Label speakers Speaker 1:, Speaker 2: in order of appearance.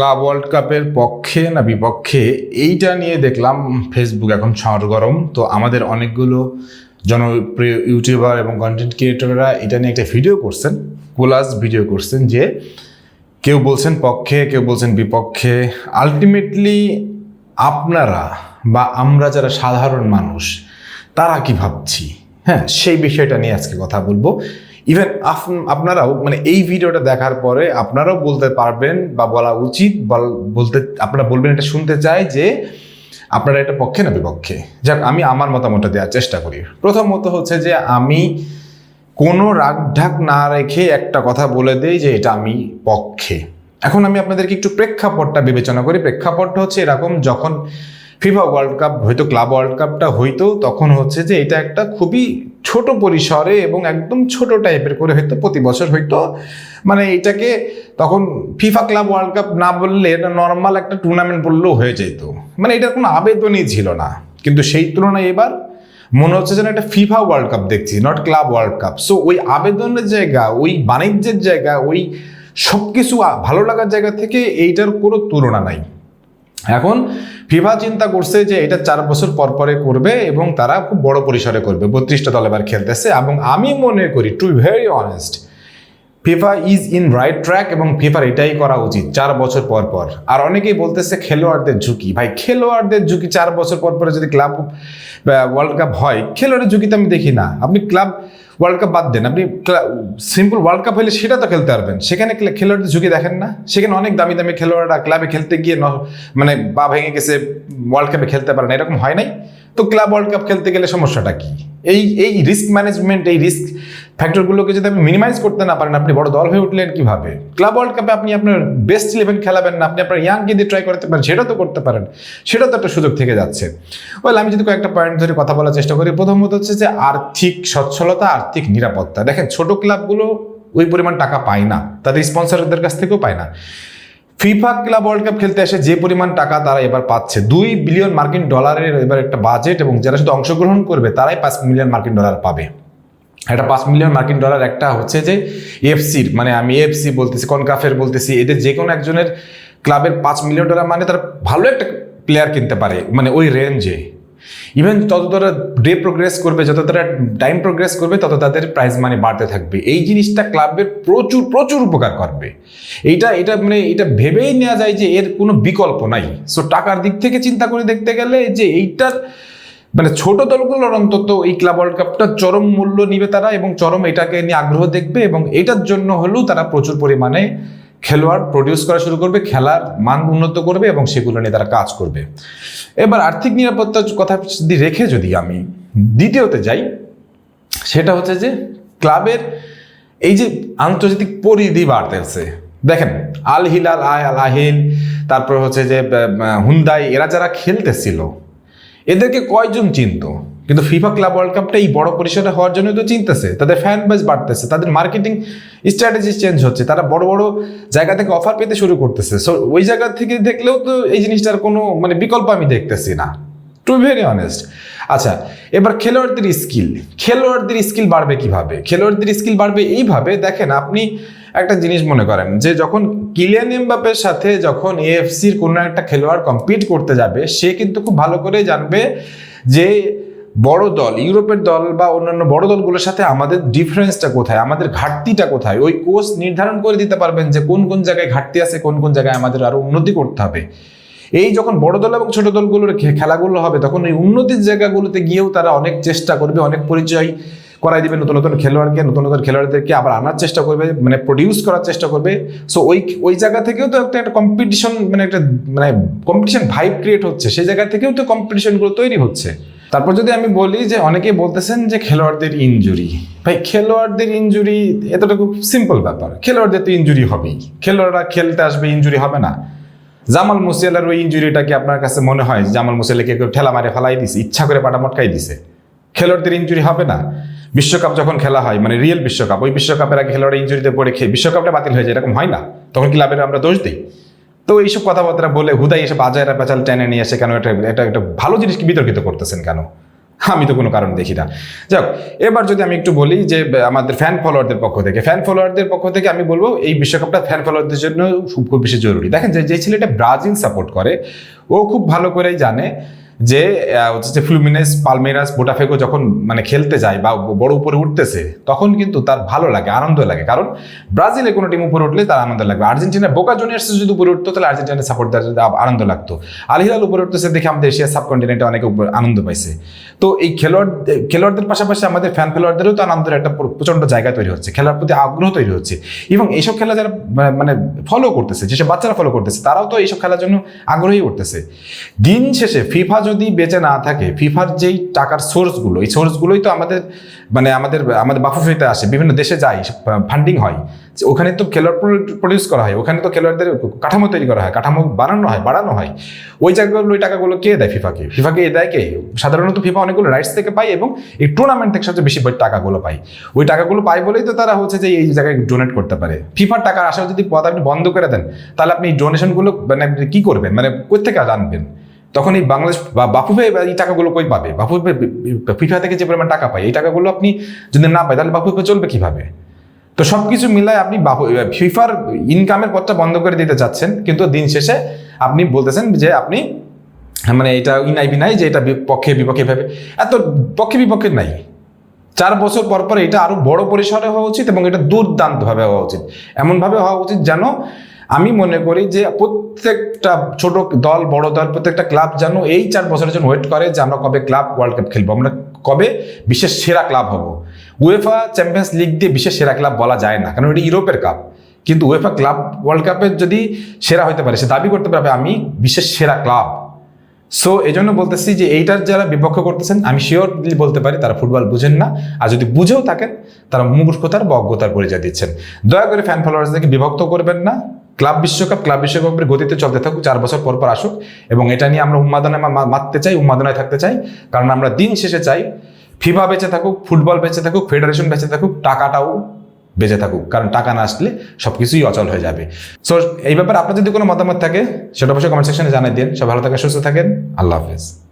Speaker 1: Club world কাপের পক্ষে না বিপক্ষে এইটা নিয়ে দেখলাম ফেসবুক এখন সরগরম তো আমাদের অনেকগুলো জনপ্রিয় ইউটিউবার এবং কন্টেন্ট ক্রিয়েটররা এটা নিয়ে একটা ভিডিও করছেন কোলাস ভিডিও করছেন যে কেউ বলছেন পক্ষে, কেউ বলছেন বিপক্ষে। আলটিমেটলি আপনারা বা আমরা যারা সাধারণ মানুষ, তারা কি ভাবছি? হ্যাঁ সেই বিষয়টা নিয়ে আজকে কথা বলব। ইভেন আপনারাও মানে এই ভিডিওটা দেখার পরে আপনারাও বলতে পারবেন বা বলা উচিত, বল- বলতে, আপনারা বলবেন এটা শুনতে চাই যে আপনারা এটা পক্ষে না বিপক্ষে। যাক, আমি আমার মতামতটা দেওয়ার চেষ্টা করি। প্রথমত হচ্ছে যে আমি কোনো রাগঢাক না রেখে একটা কথা বলে দেই যে এটা আমি পক্ষে। এখন আমি আপনাদেরকে একটু প্রেক্ষাপটটা বিবেচনা করি। প্রেক্ষাপটটা হচ্ছে এরকম, যখন ফিফা ওয়ার্ল্ড কাপ হয়তো ক্লাব ওয়ার্ল্ড কাপটা হইতো তখন হচ্ছে যে এটা একটা খুবই ছোট পরিসরে এবং একদম ছোট টাইপের করে হয়তো প্রতি বছর হয়তো মানে এটাকে তখন ফিফা ক্লাব ওয়ার্ল্ড কাপ না বললে এটা নর্মাল একটা টুর্নামেন্ট বললেও হয়ে যেত। মানে এটার কোনো আবেদনই ছিল না। কিন্তু সেই তুলনায় এবার মনে হচ্ছে যেন একটা ফিফা ওয়ার্ল্ড কাপ দেখছি not club world cup so ওই আবেদনের জায়গা, ওই বাণিজ্যের জায়গা, ওই সব কিছু ভালো লাগার জায়গা থেকে এইটার কোনো তুলনা নাই। এখন ফিফা চিন্তা করছে যে এটা চার বছর পর পরে করবে এবং তারা খুব বড় পরিসরে করবে, বত্রিশটা দল এবার খেলতেছে এবং আমি মনে করি to very honest FIFA is in right track এবং ফিফার এটাই করা উচিত চার বছর পর পর। আর অনেকেই বলতেছে খেলোয়াড়দের ঝুঁকি। ভাই, খেলোয়াড়দের ঝুঁকি চার বছর পর পরে যদি ক্লাব ওয়ার্ল্ড কাপ হয়, খেলোয়াড়ের ঝুঁকি তো আমি দেখি না। আপনি ক্লাব ওয়ার্ল্ড কাপ বাদ দেন। আপনি সিম্পল ওয়ার্ল্ড কাপ হলে সেটা তো খেলতে পারবেন। সেখানে খেলোয়াড়দের ঝুঁকি দেখেন না। সেখানে অনেক দামি দামি খেলোয়াড়রা ক্লাবে খেলতে গিয়ে মানে বা ভেঙে গেছে ওয়ার্ল্ড কাপে খেলতে পারেন এরকম হয় নাই। তো ক্লাব ওয়ার্ল্ড কাপ খেলতে গেলে সমস্যাটা কি? এই এই রিস্ক ম্যানেজমেন্ট এই রিস্ক ফ্যাক্টরগুলোকে যদি আপনি মিনিমাইজ করতে না পারেন, আপনি বড় দল হয়ে উঠলেন কীভাবে? ক্লাব ওয়ার্ল্ড কাপে আপনি আপনার বেস্ট ইলেভেন খেলাবেন না, আপনি আপনার ইয়াংকে দিয়ে ট্রাই করতে পারেন, সেটা তো করতে পারেন। সেটা তো একটা সুযোগ থেকে যাচ্ছে। ওয়েল আমি যদি কয়েকটা পয়েন্ট ধরে কথা বলার চেষ্টা করি, প্রথমত হচ্ছে যে আর্থিক সচ্ছলতা, আর্থিক নিরাপত্তা। দেখেন, ছোট ক্লাবগুলো ওই পরিমাণ টাকা পায় না, তাদের স্পন্সরদের কাছ থেকেও পায় না। ফিফা ক্লাব ওয়ার্ল্ড কাপ খেলতে এসে যে পরিমাণ টাকা তারা এবার পাচ্ছে, দুই বিলিয়ন মার্কিন ডলারের এবার একটা বাজেট এবং যারা শুধু অংশগ্রহণ করবে তারাই পাঁচ মিলিয়ন মার্কিন ডলার পাবে। একটা পাঁচ মিলিয়ন মার্কিন ডলার একটা হচ্ছে যে এফসির মানে আমি এফসি বলতেছি, কনকাফের বলতেছি, এদের যে কোনো একজনের ক্লাবের পাঁচ মিলিয়ন ডলার মানে তারা ভালো একটা প্লেয়ার কিনতে পারে মানে ওই রেঞ্জে ইভেন তত তারা ডে প্রোগ্রেস করবে, যত তারা টাইম প্রোগ্রেস করবে, তত তাদের প্রাইজ মানি বাড়তে থাকবে। এই জিনিসটা ক্লাবের প্রচুর প্রচুর উপকার করবে। এইটা এটা মানে এটা ভেবেই নেওয়া যায় যে এর কোনো বিকল্প নাই। সো টাকার দিক থেকে চিন্তা করে দেখতে গেলে যে এইটার মানে ছোট দলগুলোর অন্তত এই ক্লাব ওয়ার্ল্ড কাপটা চরম মূল্য নিবে তারা এবং চরম এটাকে নিয়ে আগ্রহ দেখবে এবং এটার জন্য হলেও তারা প্রচুর পরিমাণে খেলোয়াড় প্রডিউস করা শুরু করবে, খেলার মান উন্নত করবে এবং সেগুলো নিয়ে তারা কাজ করবে। এবার আর্থিক নিরাপত্তার কথা যদি রেখে যদি আমি দ্বিতীয়তে যাই, সেটা হচ্ছে যে ক্লাবের এই যে আন্তর্জাতিক পরিধি বাড়তেছে। দেখেন, আল হিলাল, আয় আল আহিল, তারপর হচ্ছে যে হুন্দাই, এরা যারা খেলতেছিল, এদেরকে কয়জন চিনতো? কিন্তু ফিফা ক্লাব ওয়ার্ল্ড কাপটা এই বড় পরিসরে হওয়ার জন্য তো চিনতেছে। তাদের ফ্যান বেস বাড়তেছে, তাদের মার্কেটিং স্ট্র্যাটেজি চেঞ্জ হচ্ছে, তারা বড় বড় জায়গা থেকে অফার পেতে শুরু করতেছে। সো ওই জায়গা থেকে দেখলেও তো এই জিনিসটার কোনো মানে বিকল্প আমি দেখতেছি না টু ভেরি অনেস্ট আচ্ছা এবার খেলোয়াড়দের স্কিল খেলোয়াড়দের স্কিল বাড়বে কীভাবে? খেলোয়াড়দের স্কিল বাড়বে এইভাবে, দেখেন আপনি একটা জিনিস মনে করেন যে, যখন কিলিয়ান এমবাপের সাথে যখন এএফসির কোনো একটা খেলোয়াড় কম্পিট করতে যাবে, সে কিন্তু খুব ভালো করে জানবে যে বড় দল, ইউরোপের দল বা অন্যান্য বড় দলগুলোর সাথে আমাদের ডিফারেন্সটা কোথায়, আমাদের ঘাটতিটা কোথায়? ওই কোচ নির্ধারণ করে দিতে পারবেন যে কোন কোন জায়গায় ঘাটতি আছে, কোন কোন জায়গায় আমাদের আরও উন্নতি করতে হবে। এই যখন বড় দল এবং ছোট দলগুলোর খেলাগুলো হবে, তখন এই উন্নতির জায়গাগুলোতে গিয়েও তারা অনেক চেষ্টা করবে, অনেক পরিচয় করাই দিবে নতুন নতুন খেলোয়াড়কে, নতুন নতুন খেলোয়াড়দেরকে আবার আনার চেষ্টা করবে মানে প্রডিউস করার চেষ্টা করবে। সো ওই ওই জায়গা থেকেও তো একটা একটা কম্পিটিশন মানে একটা মানে কম্পিটিশন ভাইব ক্রিয়েট হচ্ছে, সেই জায়গা থেকেও তো কম্পিটিশনগুলো তৈরি হচ্ছে। তারপর যদি আমি বলি যে অনেকেই বলতেছেন যে খেলোয়াড়দের ইনজুরি। ভাই, খেলোয়াড়দের ইনজুরি এতটা খুব সিম্পল ব্যাপার। খেলোয়াড়দের তো ইনজুরি হবেই। খেলোয়াড়রা খেলতে আসবে, ইনজুরি হবে না। জামাল মুসিয়ালার ওই ইঞ্জুরিটা কি আপনার কাছে মনে হয়? জামাল মুসিয়ালাকে কেউ ঠেলা মারে ফেলাই দিছে, ইচ্ছা করে পাটা মটকাই দিছে। খেলোয়াড়দের ইঞ্জুরি হবে না। বিশ্বকাপ যখন খেলা হয় মানে রিয়েল বিশ্বকাপ, ওই বিশ্বকাপের আগে খেলোয়াড় ইঞ্জুরিতে পড়ে খেয়ে বিশ্বকাপটা বাতিল হয়ে যায়, এরকম হয় না? তখন ক্লাবের আমরা দোষ দিই? তো এইসব কথাবার্তা বলে হুদাই এসে বাজার পেঁচাল টেনে নিয়ে এসে কেন এটা এটা একটা ভালো জিনিসকে বিতর্কিত করতেছেন কেন? আমি তো কোনো কারণ দেখি না। যাক, এবার যদি আমি একটু বলি যে আমাদের ফ্যান ফলোয়ারদের পক্ষ থেকে। ফ্যান ফলোয়ারদের পক্ষ থেকে আমি বলব, এই বিশ্বকাপটা ফ্যান ফলোয়ারদের জন্য খুব বেশি জরুরি। দেখেন যে যে ছেলেটা ব্রাজিল সাপোর্ট করে, ও খুব ভালো করেই জানে যে হচ্ছে ফ্লুমিনেস পালমেরাস বোটাফেগো যখন মানে খেলতে যায় বা বড় উপরে উঠতেছে, তখন কিন্তু তার ভালো লাগে, আনন্দ লাগে। কারণ ব্রাজিলে কোনো টিম উপরে উঠলে তার আনন্দ লাগবে। আর্জেন্টিনা বোকা জুনিয়ার্স যদি উপরে উঠতো, তাহলে আর্জেন্টিনার সাপোর্ট আনন্দ লাগতো। আল হিলাল উপরে উঠতেছে দেখে আমাদের এশিয়া সাবকন্টিনেন্টে অনেকে আনন্দ পাইছে। তো এই খেলোয়াড়, খেলোয়াড়দের পাশাপাশি আমাদের ফ্যান খেলোয়াড়দেরও তো আনন্দের একটা প্র- প্রচণ্ড জায়গা তৈরি হচ্ছে, খেলার প্রতি আগ্রহ তৈরি হচ্ছে। এবং এইসব খেলা যারা মানে- ফলো করতেছে, যেসব বাচ্চারা ফলো করতেছে, তারাও তো এইসব খেলার জন্য আগ্রহী করতেছে দিন শেষে ফিফা যদি বেঁচে না থাকে, ফিফার যেই টাকার সোর্সগুলো, এই সোর্সগুলোই তো আমাদের মানে আমাদের আমাদের বাফুফিতে আসে, বিভিন্ন দেশে যায় ফান্ডিং হয়। ওখানে তো খেলোয়াড় প্রডিউস করা হয়, ওখানে তো খেলোয়াড়দের কাঠামো তৈরি করা হয়, কাঠামো বানানো হয়, বাড়ানো হয়। ওই জায়গাগুলো, ওই টাকাগুলো কে দেয় ফিফাকে? ফিফাকে এ দেয় কে? সাধারণত ফিফা অনেকগুলো রাইটস থেকে পায় এবং এই টুর্নামেন্ট থেকে সবচেয়ে বেশি টাকাগুলো পায়। ওই টাকাগুলো পায় বলেই তো তারা হচ্ছে যে এই জায়গায় ডোনেট করতে পারে। ফিফার টাকার আসা যদি পথ আপনি বন্ধ করে দেন, তাহলে আপনি ডোনেশনগুলো মানে কি করবেন? মানে কোথেকে আনবেন? তখন এই বাংলাদেশ বা বাফুফে এই টাকাগুলো কই পাবে? বাফুফে ফিফা থেকে যে পরিমাণ টাকা পায়, এই টাকাগুলো আপনি যদি না পায়, তাহলে বাফুফে চলবে কীভাবে? তো সব কিছু মিলায় আপনি বাফু- ফিফার ইনকামের পথটা বন্ধ করে দিতে চাচ্ছেন, কিন্তু দিন শেষে আপনি বলতেছেন যে আপনি মানে এটা ইনাই বিনাই যে এটা পক্ষে বিপক্ষে ভাবে। এত পক্ষে, বিপক্ষে নাই। চার বছর পর পর এটা আরও বড় পরিসরে হওয়া উচিত এবং এটা দুর্দান্তভাবে হওয়া উচিত। এমনভাবে হওয়া উচিত যেন আমি মনে করি যে প্রত্যেকটা ছোট দল, বড় দল, প্রত্যেকটা ক্লাব যেন এই চার বছরের জন্য ওয়েট করে যে আমরা কবে ক্লাব ওয়ার্ল্ড কাপ খেলব। আমরা কবে বিশ্বের সেরা ক্লাব হব। উয়েফা চ্যাম্পিয়ন্স লিগ দিয়ে বিশ্বের সেরা ক্লাব বলা যায় না, কারণ এটি ইউরোপের কাপ কিন্তু উয়েফা ক্লাব ওয়ার্ল্ড কাপের যদি সেরা হতে পারে, সে দাবি করতে পারবে আমি বিশ্বের সেরা ক্লাব। সো এই জন্য বলতেছি যে এইটার যারা বিপক্ষ করতেছেন, আমি শিওরলি বলতে পারি, তারা ফুটবল বুঝেন না। আর যদি বুঝেও থাকেন, তারা মূর্খতার বা অজ্ঞতার পরিচয় দিচ্ছেন। দয়া করে ফ্যান ফলোয়ার্সদেরকে বিভক্ত করবেন না। ক্লাব বিশ্বকাপ, ক্লাব বিশ্বকাপের গতিতে চলতে থাকুক, চার বছর পর পর আসুক এবং এটা নিয়ে আমরা উন্মাদনায় মা- মাততে চাই, উন্মাদনায় থাকতে চাই। কারণ আমরা দিন শেষে চাই, ফিফা বেঁচে থাকুক, ফুটবল বেঁচে থাকুক, ফেডারেশন বেঁচে থাকুক, টাকাটাও বেঁচে থাকুক। কারণ টাকা না আসলে সব কিছুই অচল হয়ে যাবে। সো এই ব্যাপারে আপনার যদি কোনো মতামত থাকে, সেটা অবশ্যই কমেন্ট সেকশনে জানাই দিন। সব ভালো থাকেন, সুস্থ থাকেন। আল্লাহ হাফেজ।